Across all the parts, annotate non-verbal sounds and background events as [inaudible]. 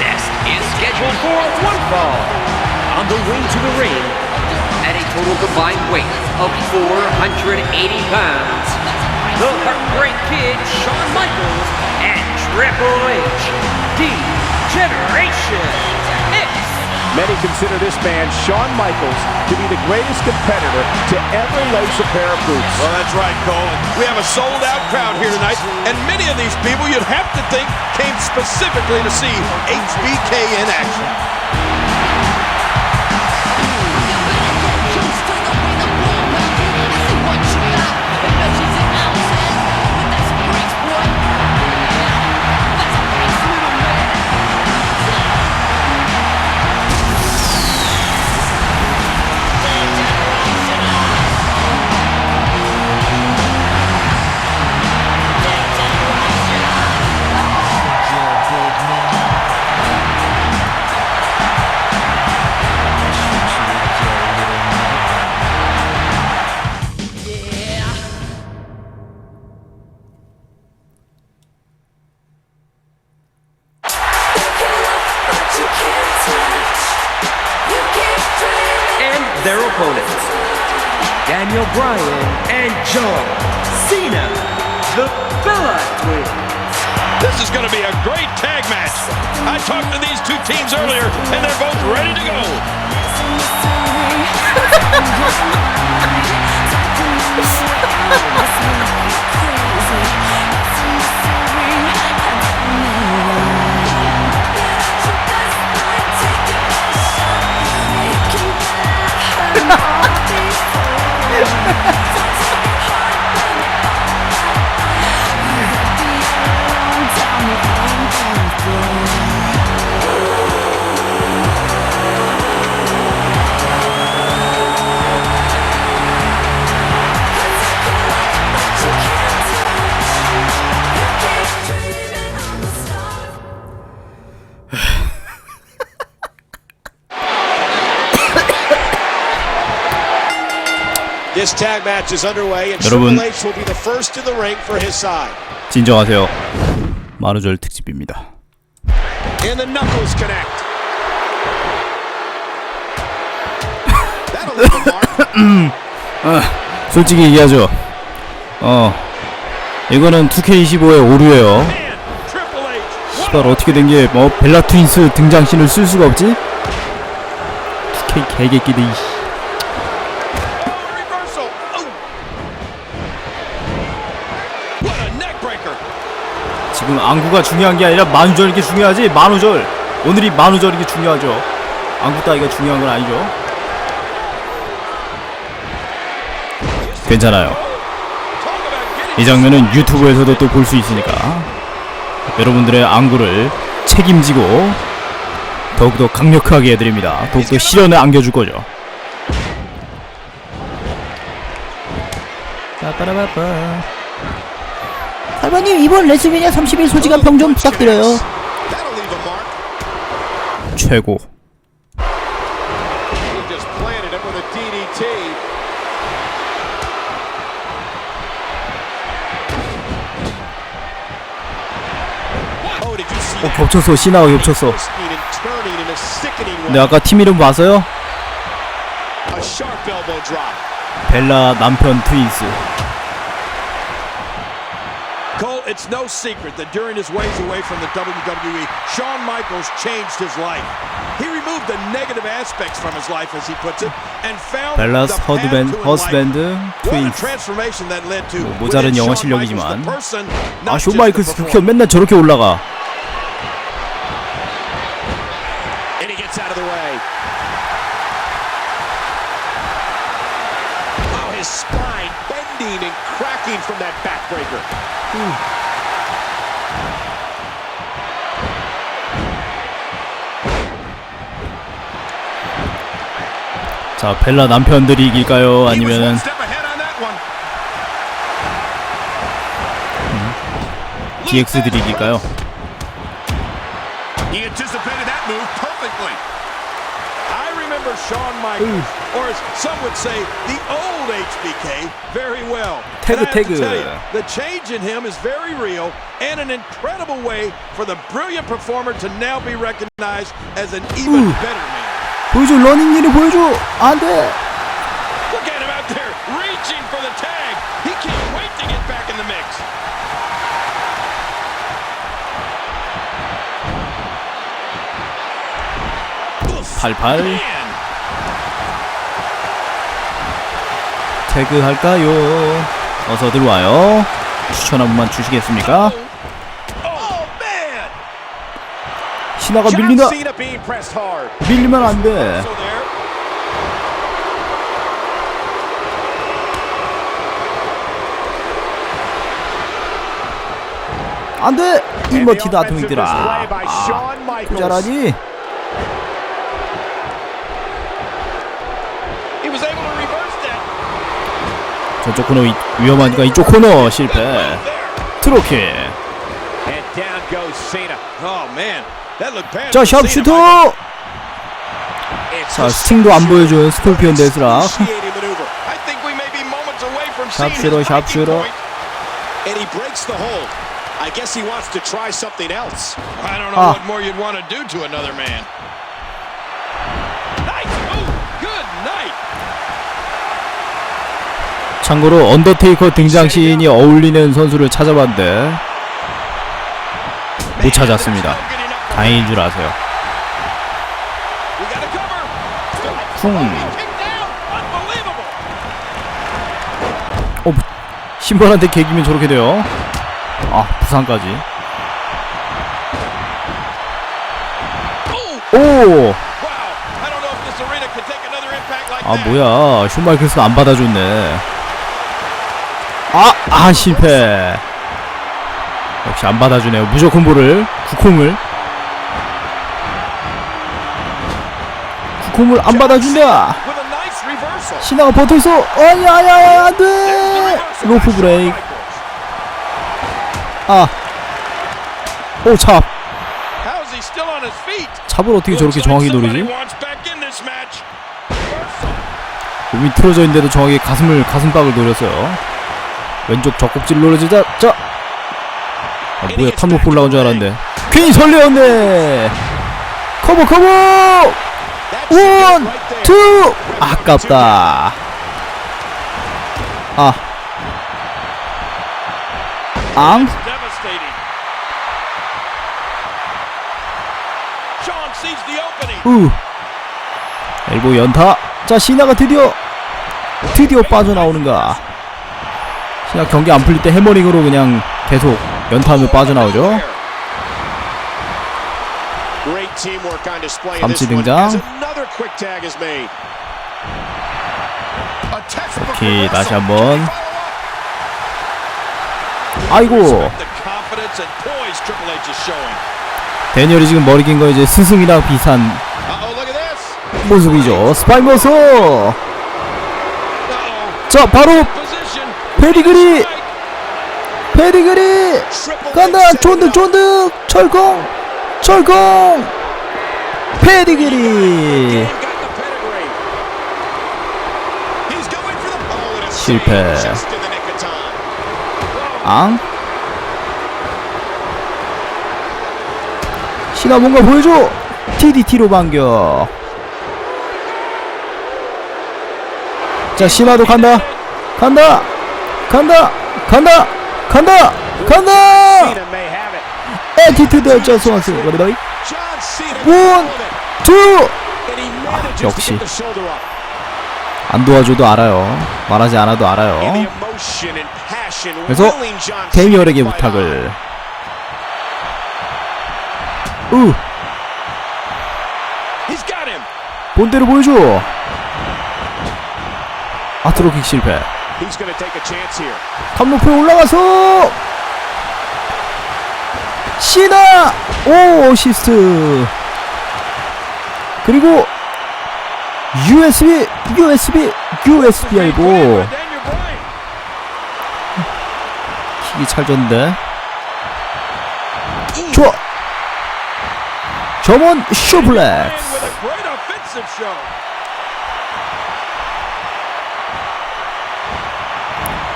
contest is scheduled for a one fall. On the way to the ring, at a total combined weight of 480 pounds, the Heartbreak Kid Shawn Michaels and Triple H, D-Generation. Many consider this man, Shawn Michaels, to be the greatest competitor to ever lace a pair of boots. Well, that's right, Cole. We have a sold-out crowd here tonight, and many of these people you'd have to think came specifically to see HBK in action. Teams earlier, and they're both ready to go. [laughs] This tag match is underway, and 여러분. Triple H will be the first in the ring for his side. 진정하세요. 만우절 특집입니다. And the knuckles connect. That'll leave a mark. 솔직히 얘기하죠. 어, 이거는 2K25의 오류예요. Man, Triple H. 시발 어떻게 된 게 뭐 벨라 트윈스 등장신을 쓸 수가 없지? 2K 개개끼들 이씨. 지금 안구가 중요한 게 아니라 만우절 이 게 중요하지. 만우절. 오늘이 만우절 이 게 중요하죠. 안구 따위가 중요한 건 아니죠. 괜찮아요. 이 장면은 유튜브에서도 또 볼 수 있으니까 여러분들의 안구를 책임지고 더욱더 강력하게 해드립니다. 더욱더 실현에 안겨줄 거죠. 빠빠라빠빠 할머님 이번 레슬매니아 31 소지간 평좀 부탁드려요. 최고. Oh, 어? 겹쳤어 시나가 겹쳤어. 근데 아까 팀 이름 봤어요? 벨라 남편 트윈스 it's no secret that during his ways away from the WWE, Shawn Michaels changed his life. He removed the negative aspects from his life, as he puts it, and found 벨라스 the path 허드밴 to 허스밴드 enlightenment. What a 트윈스 transformation that led to. 뭐 모자른 within 영어 Shawn Michaels, 실력이지만. the person, 아 not just 쇼 the 마이클스 performer. 극혐 맨날 저렇게 올라가 And he gets 자 벨라 남편들이 이길까요 아니면은 one. DX들이 이길까요 would say, the change in him is very real and an incredible way for the brilliant performer to now be recognized as an even better man. 보여줘 러닝리를 보여줘 안돼. 팔팔 Man. 태그 할까요? 어서 들어와요. 추천 한 번만 주시겠습니까? John 밀린다. 밀리면 안 돼. 안 돼. 아, to reverse that. 저쪽 코너 위- 위험하니까 이쪽 코너 실패. 트로키. Down goes Cena. Oh man. 자, 샵슈터. Michael. 자, 스팅도 안 보여준 스콜피온 데스라. Excruciating maneuver. I guess he wants to try something else. I don't know Ah. what more you'd want to do to another man. Nice move. Good night. 참고로 언더테이커 등장 시인이 어울리는 선수를 찾아봤는데 못 찾았습니다. 다행인 줄 아세요. 쿵. 어, 신발한테 개기면 저렇게 돼요. 아, 부상까지. Oh, 오! 아. 뭐야. 슈마이클스가 안 받아줬네. 아, 아, 실패. 역시 안 받아주네요. 무조건 볼을. 국홈을. 국홈을 안 받아준다. 버텨있어. 아니, 아니, 아니, 안 돼. 로프 브레이크. 아. 오, feet? 찹을 어떻게 저렇게 정확히 노리지? 몸이 틀어져 있는데도 정확히 가슴을 가슴박을 노렸어요. 왼쪽 젖꼭지를 노려주자. 자. 아, 뭐야 탑로프 올라온 줄 알았는데. 괜히 설레었네. 커버 커버. 원, 투. 아깝다. 아. 앙. 우. 엘보 연타. 자 시나가 드디어 드디어 빠져나오는가. 시나 경기 안 풀릴 때 해머링으로 그냥 계속 연타하며 빠져나오죠. Great teamwork on display in 삼치 this one. 등장. As another quick tag A textbook 오케이. 다시 한번. 아이고. 데니얼이 지금 머리 긴 거 이제 스승이랑 비슷한. 모습이죠. 스파이머스. Uh-oh. 자 바로. 페디그리 Triple 간다 up. 쫀득 철컹 철컹 oh, a 실패. 앙 시나 뭔가 보여줘 TDT로 반격 자 시나도 간다 간다 간다 간다 간다 간다. 에티튜드 어쩔 수 없어. 원, he manages 역시. 안 도와줘도 알아요 말하지 않아도 알아요 그래서 on. 부탁을 으. 본대로 보여줘 아트로킥 실패. 탑로프에 올라가서 시나 오 어시스트 그리고 USB USB USB 알고. 킥이 찰졌는데 좋아 점원 쇼플렉스.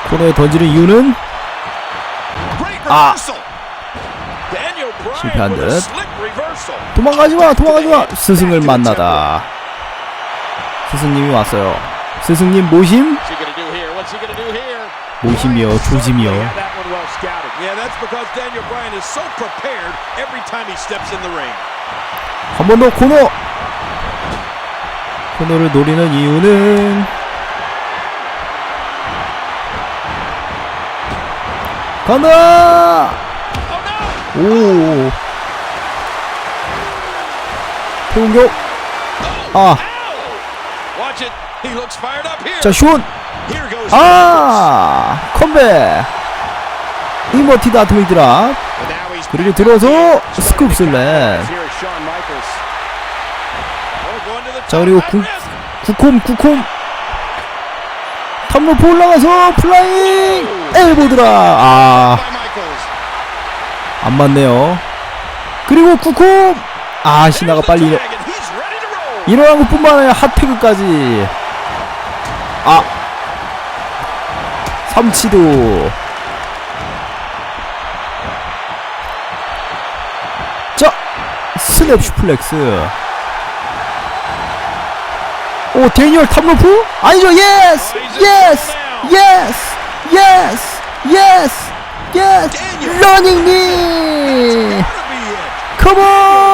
코너에 던지는 이유는 Ah. Bryan 실패한 듯. Slick reversal. 도망가지 마, 도망가지 마. 스승을 만나다. 스승님이 왔어요. 스승님 모심, What's he gonna do here? What's he gonna do here? 모심이요, 조심이요. Had that one well scouted. Yeah, that's because Daniel Bryan is so prepared every time he steps in the ring. 한번 더 코너. 코너를 노리는 이유는 간다. 오. 공격. 아. 자 슛. 아, 컴백. And now he's 그리고 들어서. 스쿱. Oh, the 자 그리고 구. 구콤 구콤 탑로프 올라가서 플라잉 엘보드라 아. 안 맞네요 그리고 구콤 아 the 빨리 일어, tag, and he's 일어난 것뿐만 아니라 핫태그까지. 아. 삼치도. 자 스냅 슈플렉스. 오 데니얼 탑로프? 아니죠. 예스! 예스! 예스! 예스! 예스! 예스! 러닝 니. 컴온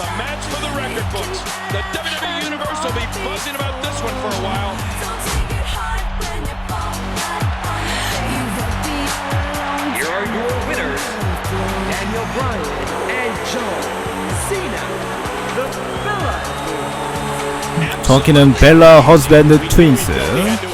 a match for the record books. The WWE Universe will be buzzing about this one for a while. Here are your winners, Daniel Bryan and John Cena, the Bella. Talking and Bella husband and twins. Eh?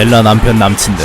벨라 남편 남친들